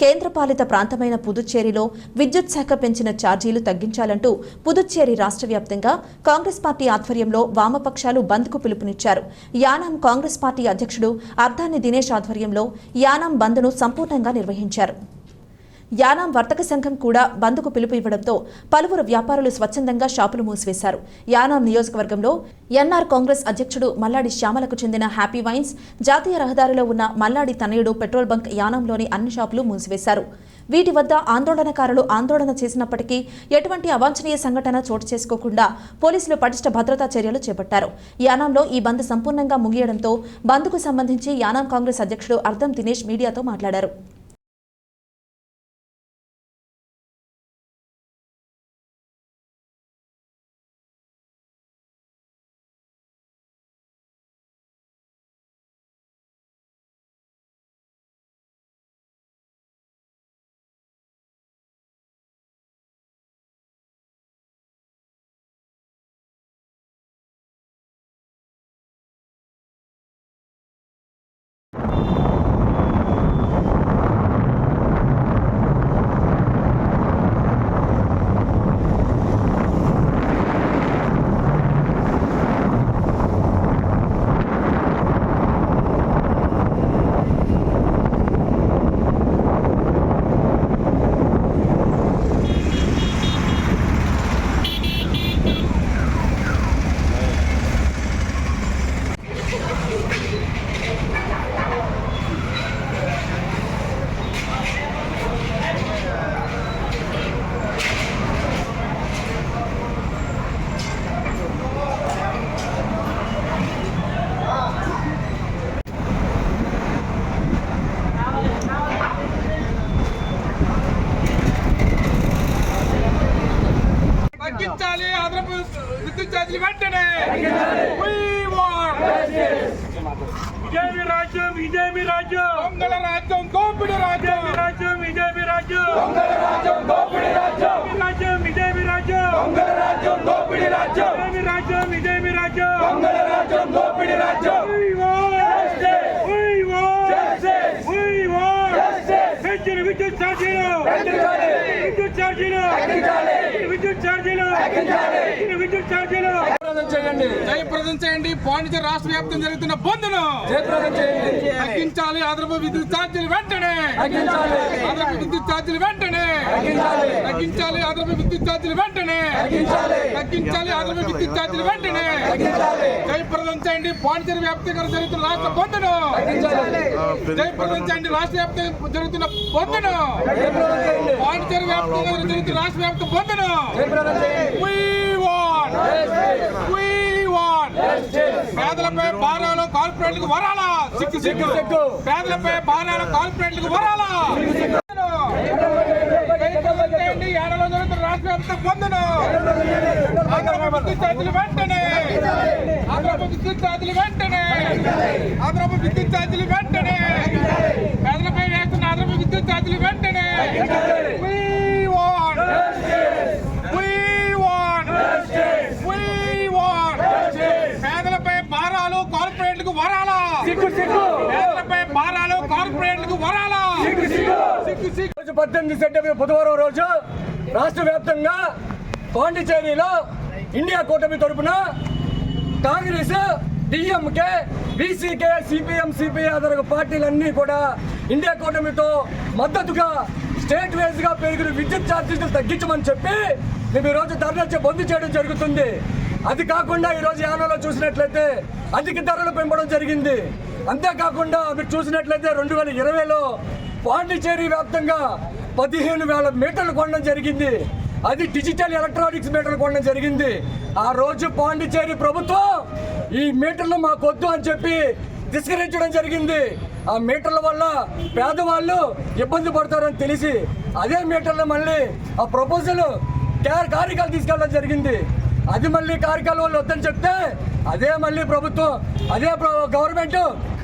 కేంద్రపాలిత ప్రాంతమైన పుదుచ్చేరిలో విద్యుత్ శాఖ పెంచిన ఛార్జీలు తగ్గించాలంటూ పుదుచ్చేరి రాష్ట్ర వ్యాప్తంగా కాంగ్రెస్ పార్టీ ఆధ్వర్యంలో వామపక్షాలు బంద్కు పిలుపునిచ్చారు. యానాం కాంగ్రెస్ పార్టీ అధ్యక్షుడు అర్ధాని దినేష్ ఆధ్వర్యంలో యానాం బంద్ను సంపూర్ణంగా నిర్వహించారు. యానాం వర్తక సంఘం కూడా బంద్కు పిలుపు ఇవ్వడంతో పలువురు వ్యాపారులు స్వచ్ఛందంగా షాపులు మూసివేశారు. యానాం నియోజకవర్గంలో ఎన్ఆర్ కాంగ్రెస్ అధ్యక్షుడు మల్లాడి శ్యామలకు చెందిన హ్యాపీ వైన్స్ జాతీయ రహదారిలో ఉన్న మల్లాడి తనయుడు పెట్రోల్ బంక్ యానాంలోని అన్ని షాపులు మూసివేశారు. వీటి వద్ద ఆందోళనకారులు ఆందోళన చేసినప్పటికీ ఎటువంటి అవాంఛనీయ సంఘటన చోటు చేసుకోకుండా పోలీసులు పటిష్ట భద్రతా చర్యలు చేపట్టారు. యానాంలో ఈ బంద్ సంపూర్ణంగా ముగియడంతో బంద్కు సంబంధించి యానాం కాంగ్రెస్ అధ్యక్షుడు అర్ధం దినేష్ మీడియాతో మాట్లాడారు. ಬಿಜೆಪಿ ರಾಜ್ಯ ಬಿಜೆಪಿ ರಾಜ್ಯ ಮಂಗಳ ರಾಜ್ಯ ಗೋಪಿಡಿ ರಾಜ್ಯ ರಾಜ್ಯ ಬಿಜೆಪಿ ರಾಜ್ಯ ಮಂಗಳ ರಾಜ್ಯ ಗೋಪಿಡಿ ರಾಜ್ಯ ರಾಜ್ಯ ಬಿಜೆಪಿ ರಾಜ್ಯ ಮಂಗಳ ರಾಜ್ಯ ಗೋಪಿಡಿ ರಾಜ್ಯ ರಾಜ್ಯ ಬಿಜೆಪಿ ರಾಜ್ಯ ಮಂಗಳ ರಾಜ್ಯ ಗೋಪಿಡಿ ರಾಜ್ಯ ಹೆಚ್ಚಿನ ವಿದ್ಯುತ್ ಚಾರ್ಜಿನ ವಿದ್ಯುತ್ ಚಾರ್ಜಿನ ವಿದ್ಯುತ್ ಚಾರ್ಜಿನ ವಿದ್ಯುತ್ ಚಾರ್ಜಿನ ఛార్జీలు చేయండి. జయప్రదం చేయండి. పాండిచేరి రాష్ట్ర వ్యాప్తం జరుగుతున్న బంద్ను. జయప్రదం చేయండి. తగ్గించాలి. అదనపు విద్యుత్ ఛార్జీలు వెంటనే. తగ్గించాలి. అదనపు విద్యుత్ ఛార్జీలు వెంటనే. తగ్గించాలి. తగ్గించాలి. అదనపు విద్యుత్ ఛార్జీలు వెంటనే. తగ్గించాలి. తగ్గించాలి. అదనపు విద్యుత్ ఛార్జీలు వెంటనే. తగ్గించాలి. జయప్రదం చేయండి. పాండిచేరి వ్యాప్తంగా జరుగుతున్న రాష్ట్ర బంద్ను. జయప్రదం చేయండి. రాష్ట్ర వ్యాప్తంగా జరుగుతున్న బంద్ను. జయప్రదం పాండిచేరి వ్యాప్తంగా జరుగుతున్న రాష్ట్ర వ్యాప్త బంద్ను. పేదలపై భారాలు కార్పొరేట్లకు వరాలా? సిక్కు సిక్కు. సిగ్గు. పేదలపై భారాలు కార్పొరేట్లకు వరాలా? జయప్రదం జరుగుతున్న రాష్ట్ర వ్యాప్త బంద్ను ఆంధ్రప్రదేశ్ ఛార్జీలు వెంటనే. ఆంధ్రప్రదేశ్ విద్యుత్ ఛార్జీలు వెంటనే. ఆంధ్రప్రదేశ్ విద్యుత్ ఛార్జీలు వెంటనే. పేదలపై వేస్తున్న ఆంధ్రప్రదేశ్ విద్యుత్ ఛార్జీలు వెంటనే We want! We want! We want! పేదలపై భారాలు కార్పొరేట్లకు వరాలా సిగ్గు సిగ్గు పేదలపై భారాలు కార్పొరేట్లకు వరాలా సిగ్గు సిగ్గు రోజు పద్దెనిమిది సెప్టెంబర్ బుధవారం రోజు రాష్ట్ర వ్యాప్తంగా పాండిచేరిలో ఇండియా కూటమి తరపున Congress DMK BCK CPM CPI ఆధార పార్టీలన్నీ కూడా ఇండియా కూటమితో మద్దతుగా స్టేట్ వైజ్గా పెరిగిన విద్యుత్ ఛార్జీలు తగ్గించమని చెప్పి మేము ఈరోజు రోజు బంద్ చేయడం జరుగుతుంది. అది కాకుండా ఈరోజు రోజు చూసినట్లయితే అధిక ధరలు పెంపడం జరిగింది. అంతేకాకుండా మీరు చూసినట్లయితే రెండు వేల ఇరవైలో పాండిచేరి వ్యాప్తంగా పదిహేను వేల మీటర్లు కొనడం జరిగింది. అది డిజిటల్ ఎలక్ట్రానిక్స్ మీటర్లు కొనడం జరిగింది. ఆ రోజు పాండిచేరి ప్రభుత్వం ఈ మీటర్లు మాకొద్దు అని చెప్పి తిరస్కరించడం జరిగింది. ఆ మీటర్ల వల్ల పేదవాళ్ళు ఇబ్బంది పడతారని తెలిసి అదే మీటర్లు మళ్ళీ ఆ ప్రపోజల్ కార్యకాలు తీసుకెళ్ళడం జరిగింది. అది మళ్ళీ కార్యకాల వాళ్ళు వద్దని చెప్తే అదే మళ్ళీ ప్రభుత్వం అదే ప్ర- గవర్నమెంట్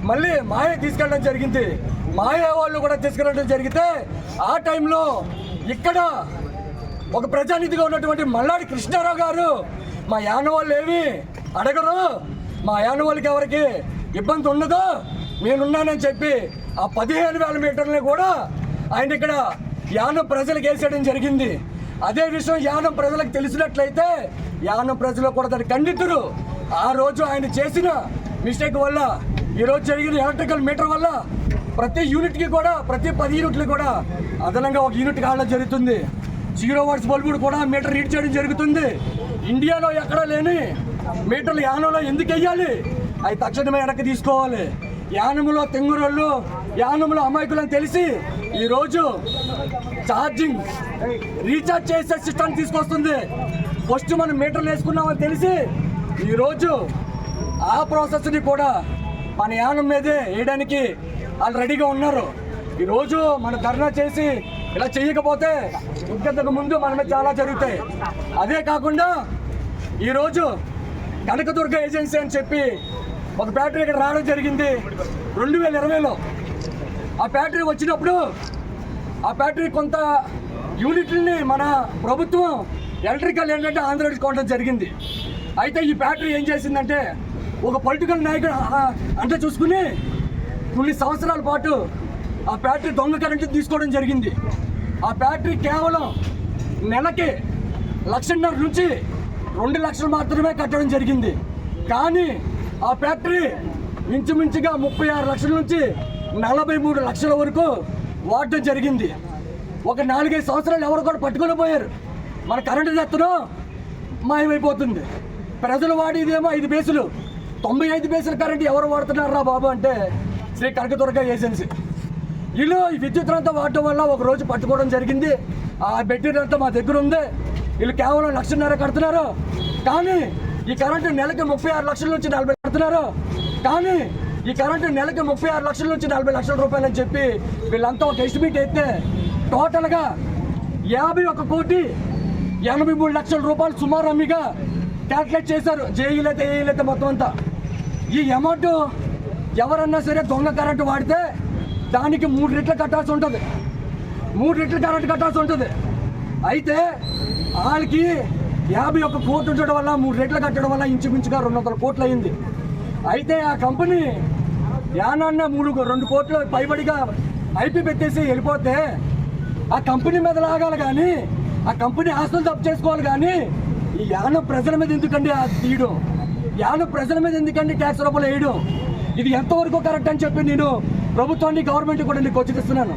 మళ్ళీ మాయ తీసుకెళ్ళడం జరిగింది. మాయా వాళ్ళు కూడా తీసుకురావడం జరిగితే ఆ టైంలో ఇక్కడ ఒక ప్రజానిధిగా ఉన్నటువంటి మల్లాడి కృష్ణారావు గారు మా యాన వాళ్ళు ఏమి అడగరు. మా యాన వాళ్ళకి ఎవరికి ఇబ్బంది ఉండదు. నేనున్నానని చెప్పి ఆ పదిహేను వేల మీటర్లని కూడా ఆయన ఇక్కడ యానం ప్రజలకు వేసేయడం జరిగింది. అదే విషయం యానం ప్రజలకు తెలిసినట్లయితే యానం ప్రజలు కూడా దాన్ని ఖండితురు. ఆ రోజు ఆయన చేసిన మిస్టేక్ వల్ల ఈరోజు జరిగిన ఎలక్ట్రికల్ మీటర్ వల్ల ప్రతి యూనిట్కి కూడా ప్రతి పది యూనిట్లు కూడా అదనంగా ఒక యూనిట్ కావడం జరుగుతుంది. జీరో వాట్స్ బల్బుడు కూడా మీటర్ రీడ్ చేయడం జరుగుతుంది. ఇండియాలో ఎక్కడా లేని మీటర్లు యానంలో ఎందుకు వెయ్యాలి అవి తక్షణమే వెనక్కి తీసుకోవాలి. యానములో తెంగురోళ్ళు యానములో అమాయకులని తెలిసి ఈరోజు ఛార్జింగ్ రీఛార్జ్ చేసే సిస్టమ్ తీసుకొస్తుంది. ఫస్ట్ మనం మీటర్లు వేసుకున్నామని తెలిసి ఈరోజు ఆ ప్రాసెస్ని కూడా మన యానం మీదే వేయడానికి వాళ్ళు రెడీగా ఉన్నారు. ఈరోజు మన ధర్నా చేసి ఇలా చేయకపోతే ఇంకంతకు ముందు మనమే చాలా జరుగుతాయి. అదే కాకుండా ఈరోజు కనకదుర్గ ఏజెన్సీ అని చెప్పి ఒక ఫ్యాక్టరీ ఇక్కడ రావడం జరిగింది. రెండు వేల ఇరవైలో ఆ ఫ్యాక్టరీ వచ్చినప్పుడు ఆ ఫ్యాక్టరీ కొంత యూనిట్లని మన ప్రభుత్వం ఎలక్ట్రికల్ ఏంటంటే ఆంధ్రప్రదేశ్ కొనడం జరిగింది. అయితే ఈ ఫ్యాక్టరీ ఏం చేసిందంటే ఒక పొలిటికల్ నాయకుడు అంటే చూసుకుని కొన్ని సంవత్సరాల పాటు ఆ ఫ్యాక్టరీ దొంగ కరెంటు తీసుకోవడం జరిగింది. ఆ ఫ్యాక్టరీ కేవలం నెలకి లక్షన్నర నుంచి రెండు లక్షలు మాత్రమే కట్టడం జరిగింది. కానీ ఆ ఫ్యాక్టరీ ఇంచుమించుగా ముప్పై ఆరు లక్షల నుంచి నలభై మూడు లక్షల వరకు వాడటం జరిగింది. ఒక నాలుగైదు సంవత్సరాలు ఎవరు కూడా పట్టుకొని పోయారు. మన కరెంటు తెత్తనం మాయమైపోతుంది. ప్రజలు వాడేదేమో ఐదు బేసులు. తొంభై ఐదు బేసుల కరెంటు ఎవరు వాడుతున్నారా బాబు అంటే శ్రీ కనకదుర్గ ఏజెన్సీ. వీళ్ళు ఈ విద్యుత్ అంతా వాడటం వల్ల ఒక రోజు పట్టుకోవడం జరిగింది. ఆ బెడ్డీడ్ అంతా మా దగ్గర ఉంది. వీళ్ళు కేవలం లక్షన్నర కడుతున్నారు. కానీ ఈ కరెంటు నెలకి ముప్పై ఆరు లక్షల నుంచి నలభై కడుతున్నారు. కానీ ఈ కరెంటు నెలకి ముప్పై ఆరు లక్షల నుంచి నలభై లక్షల రూపాయలు అని చెప్పి వీళ్ళంతా ఒక ఎస్టిమేట్ అయితే టోటల్గా యాభై ఒక కోటి ఎనభై మూడు లక్షల రూపాయలు సుమారు అమ్మిగా క్యాల్కులేట్ చేశారు. జేఈలైతే ఏఈలైతే మొత్తం అంతా. ఈ అమౌంట్ ఎవరన్నా సరే దొంగ కరెంటు వాడితే దానికి మూడు రెట్లు కట్టాల్సి ఉంటుంది. మూడు రెట్లు కరెంటు కట్టాల్సి ఉంటుంది. అయితే వాళ్ళకి యాభై ఒక్క కోట్లు ఉండడం వల్ల మూడు రెట్లు కట్టడం వల్ల ఇంచుమించుగా రెండు వందల కోట్లు అయింది. అయితే ఆ కంపెనీ యానాన్న మూడు రెండు కోట్లు పైబడిగా ఐపీ పెట్టేసి వెళ్ళిపోతే ఆ కంపెనీ మీద లాగాలి కానీ ఆ కంపెనీ ఆస్తులు తప్పు చేసుకోవాలి కానీ ఈ యానం ప్రజల మీద ఎందుకండి ఆ తీయడం? యానం ప్రజల మీద ఎందుకండి ట్యాక్స్ రూపాయలు వేయడం? ఇది ఎంతవరకు కరెక్ట్ అని చెప్పి నేను ప్రభుత్వాన్ని గవర్నమెంట్ కూడా నీకు వచ్చిస్తున్నాను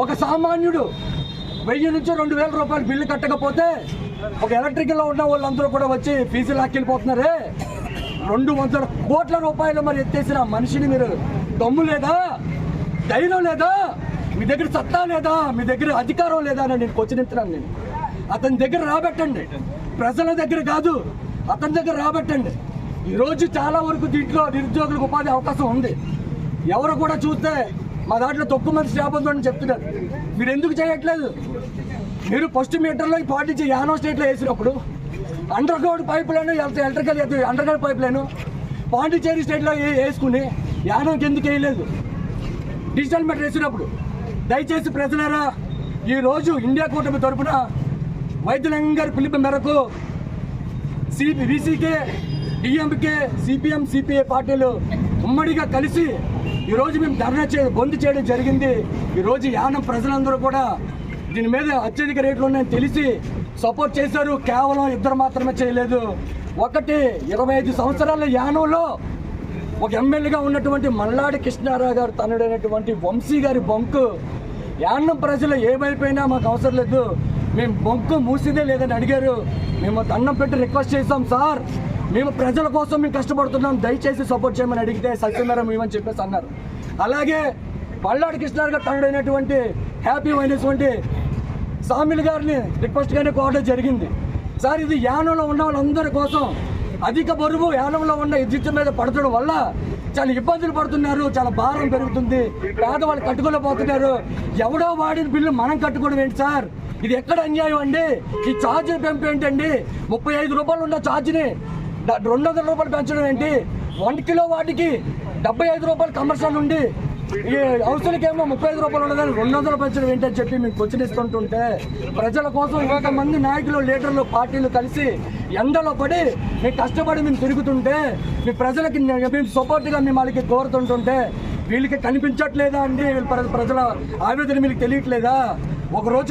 ఒక సామాన్యుడు వెయ్యి నుంచి రెండు వేల రూపాయలు బిల్లు కట్టకపోతే ఒక ఎలక్ట్రికల్లో ఉన్న వాళ్ళందరూ కూడా వచ్చి ఫీజులు లాక్కెళ్ళిపోతున్నారే? రెండు వందల కోట్ల రూపాయలు మరి ఎత్తేసిన మనిషిని మీరు దమ్ము లేదా? ధైర్యం లేదా? మీ దగ్గర సత్తా లేదా? మీ దగ్గర అధికారం లేదా అని నేను క్వశ్చన్ నేను. అతని దగ్గర రాబెట్టండి. ప్రజల దగ్గర కాదు అతని దగ్గర రాబెట్టండి. ఈరోజు చాలా వరకు దీంట్లో నిరుద్యోగులకు ఉపాధి అవకాశం ఉంది. ఎవరు కూడా చూస్తే మా దాంట్లో తక్కువ మంది స్టాఫ్ ఉందని చెప్తున్నారు. మీరు ఎందుకు చేయట్లేదు? మీరు ఫస్ట్ మీటర్లో పాటించి యానో స్టేట్లో వేసినప్పుడు underground pipeline electrical underground pipeline Pondicherry స్టేట్లో వేసుకుని యానోకి ఎందుకు వేయలేదు? డిజిటల్ మీటర్ వేసినప్పుడు. దయచేసి ప్రజలారా ఈరోజు ఇండియా కూటమి తరపున వైద్యులంగారి పిలుపు మేరకు సిబిసికే డిఎంకే సిపిఎం సిపిఐ పార్టీలు ఉమ్మడిగా కలిసి ఈరోజు మేము ధర్నా చే బంద్ చేయడం జరిగింది. ఈరోజు యానం ప్రజలందరూ కూడా దీని మీద అత్యధిక రేట్లు ఉన్నాయని తెలిసి సపోర్ట్ చేశారు. కేవలం ఇద్దరు మాత్రమే చేయలేదు. ఒకటి ఇరవై ఐదు సంవత్సరాల యానంలో ఒక ఎమ్మెల్యేగా ఉన్నటువంటి మల్లాడి కృష్ణారావు గారు తనుడైనటువంటి వంశీ గారి బొంకు. యాన్నం ప్రజలు ఏమైపోయినా మాకు అవసరం లేదు. మేము బొంకు మూసిదే లేదని అడిగారు. మేము దండం పెట్టి రిక్వెస్ట్ చేసాం సార్. మేము ప్రజల కోసం మేము కష్టపడుతున్నాం దయచేసి సపోర్ట్ చేయమని అడిగితే సత్యనారాయణ మేమని చెప్పేసి అన్నారు. అలాగే పల్లాడి కృష్ణారు గారు తనుడైనటువంటి హ్యాపీ అయినటువంటి సామిల్ గారిని రిక్వెస్ట్గానే కోరడం జరిగింది. సార్ ఇది యానంలో ఉన్న వాళ్ళందరి కోసం అధిక బరువు యానంలో ఉన్న విద్యుత్ మీద పడటం వల్ల చాలా ఇబ్బందులు పడుతున్నారు చాలా భారం పెరుగుతుంది పేదవాళ్ళు కట్టుకోలేకపోతున్నారు. ఎవడో వాడిన బిల్లు మనం కట్టుకోవడం ఏంటి సార్? ఇది ఎక్కడ అన్యాయం అండి? ఈ ఛార్జీల పెంపు ఏంటండి ముప్పై ఐదు రూపాయలు ఉన్న ఛార్జీని రెండు వందల రూపాయలు పెంచడం ఏంటి? వన్ కిలో వాటికి డెబ్బై ఐదు రూపాయలు కమర్షియల్ ఉండి ఈ హౌసులకేమో ముప్పై ఐదు రూపాయలు ఉండదని రెండు వందలు పెంచడం ఏంటని చెప్పి మీకు క్వశ్చన్ ఇస్తుంటుంటే ప్రజల కోసం ఒక మంది నాయకులు లీడర్లు పార్టీలు కలిసి ఎండలో పడి మీ కష్టపడి మేము తిరుగుతుంటే మీ ప్రజలకి మేము సపోర్ట్గా మేము వాళ్ళకి కోరుతుంటుంటే వీళ్ళకి కనిపించట్లేదా అండి? వీళ్ళ ప్రజల ఆవేదన మీకు తెలియట్లేదా? ఒక రోజు